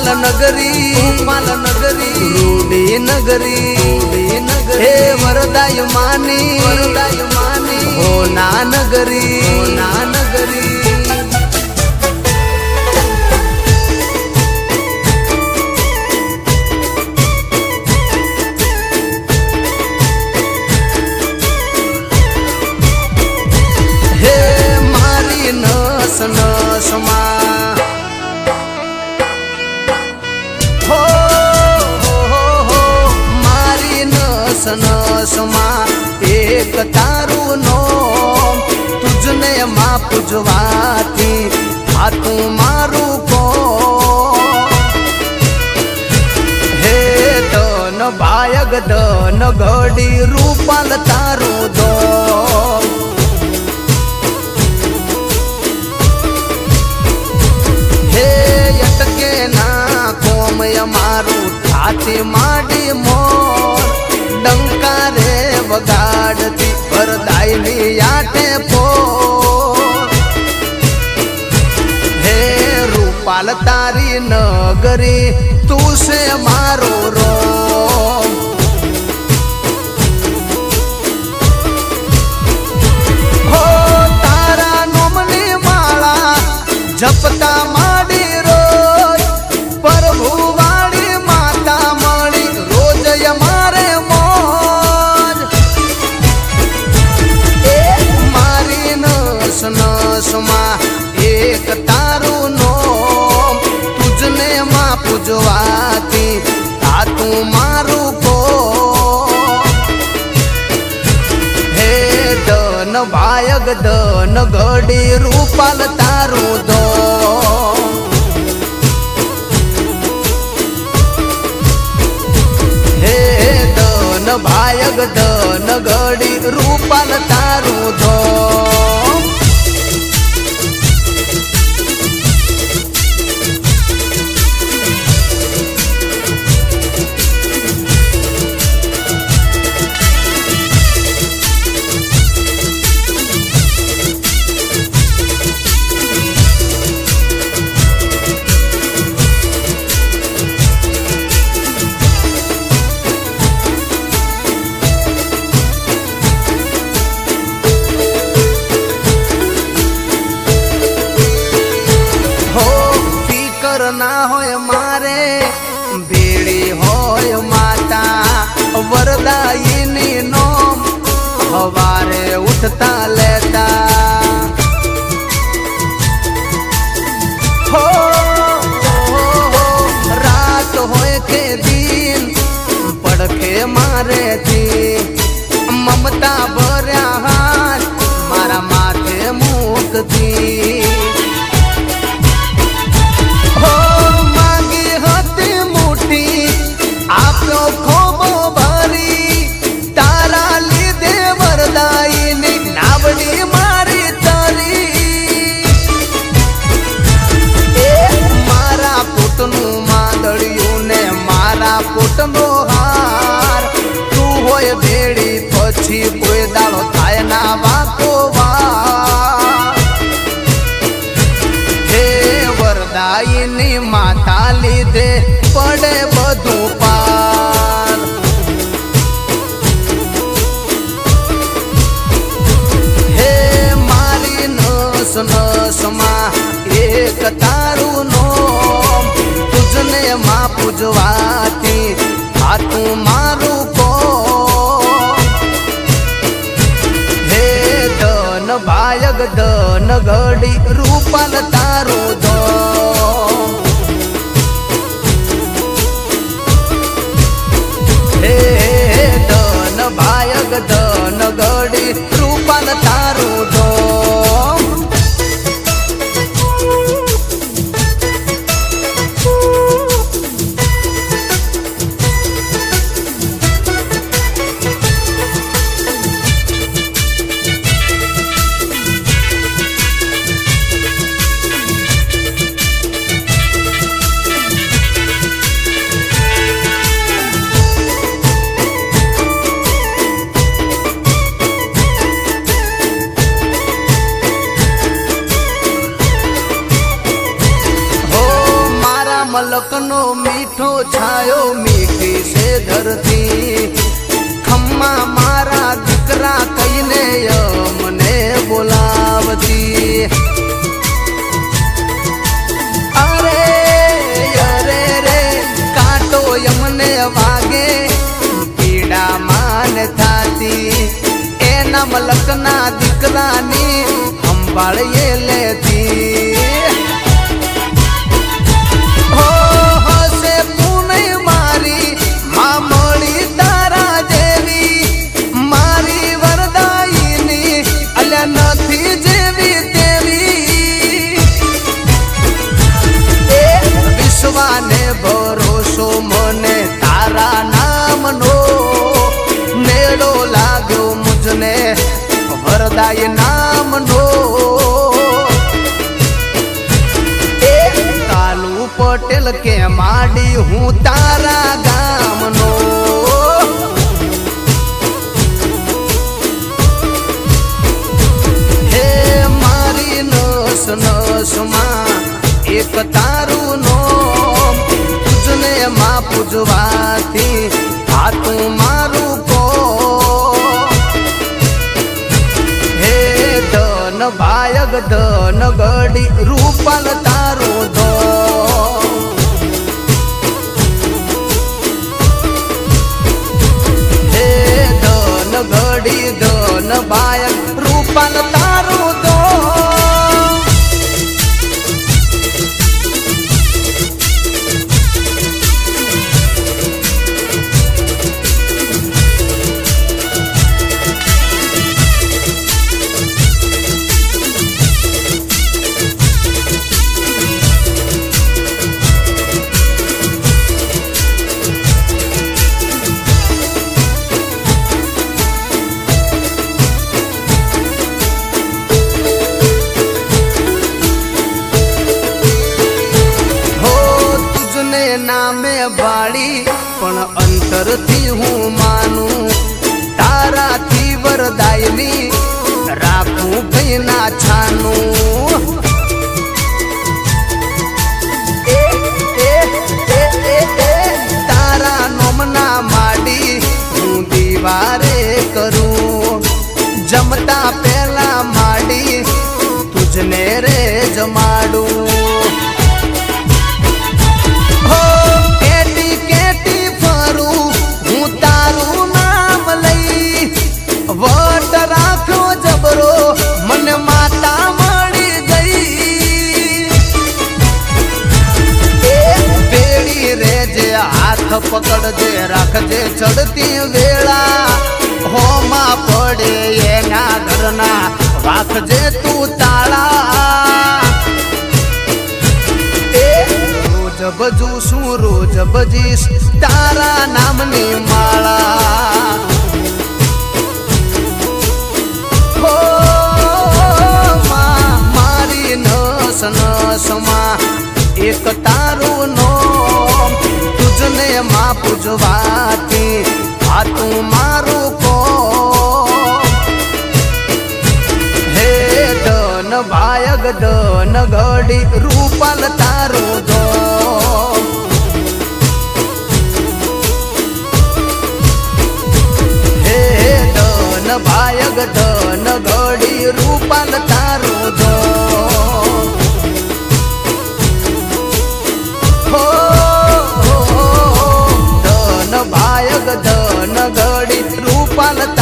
નગરી ગોપાલ નગરી, રૂડી નગરી રૂડી નગરી. હે વરદાય માની વરદાય માની હો ના નગરી ના નગરી. નસ એક તારું નોમ તુજને માં પૂજવાથી હાથું મારું કો હે ધન ભાયગ ધન ઘડી રૂપાલ તારું દો હે અટકે ના કોમય મારું હાથી નગરી તું છે મારો રો હો પૂજવાથી આ તું મારું કો હે ધન ભાયગ ધન ઘડી રૂપાલ તારું દો. હે ધન ભાયગ ધન ઘડી રૂપાલ તારું દો. પડખે ઘડી રૂપન તારું દો હે ધન ભાયગ ધન ઘડી રૂપન તારું મીઠો છાયો મીઠી છે ધરતી. ખમ્મા મારા દીકરા કહીને મને બોલાવતી. અરે અરે રે વાગે પીડા માન એના મલકના દીકરાની સંભાળીએ લેતી. કે માડી હું તારા ગામનો. હે મારી નસ નસમાં એક તારું નોમ તુજને માં પૂજવાથી આ તું મારું કો હે ધન ભાયગ ધન ગડી રૂપલ રૂપલ નામે વાળી, પણ અંતરથી હું માનું, તારાથી વરદાયની, રાખું ભૈના છાનું. તારા નોમના માડી હું દીવારે કરું. જમતા વટ રાખ્યો જબરો, મને માતા મળી ગઈ. એ રેજે, હાથ પકડજે, રાખજે ચડતી વેળા. હોમાં પડે એના ઘરના, રાખજે તું તાળા. રોજ બજું શું રોજ બજીશ, તારા નામની માળા. એક તારું નોમ તુજને માં પૂજવાથી આ તું મારું કો હે ધન ભાયગ ધન ઘડી રૂપલ તારું ઘડી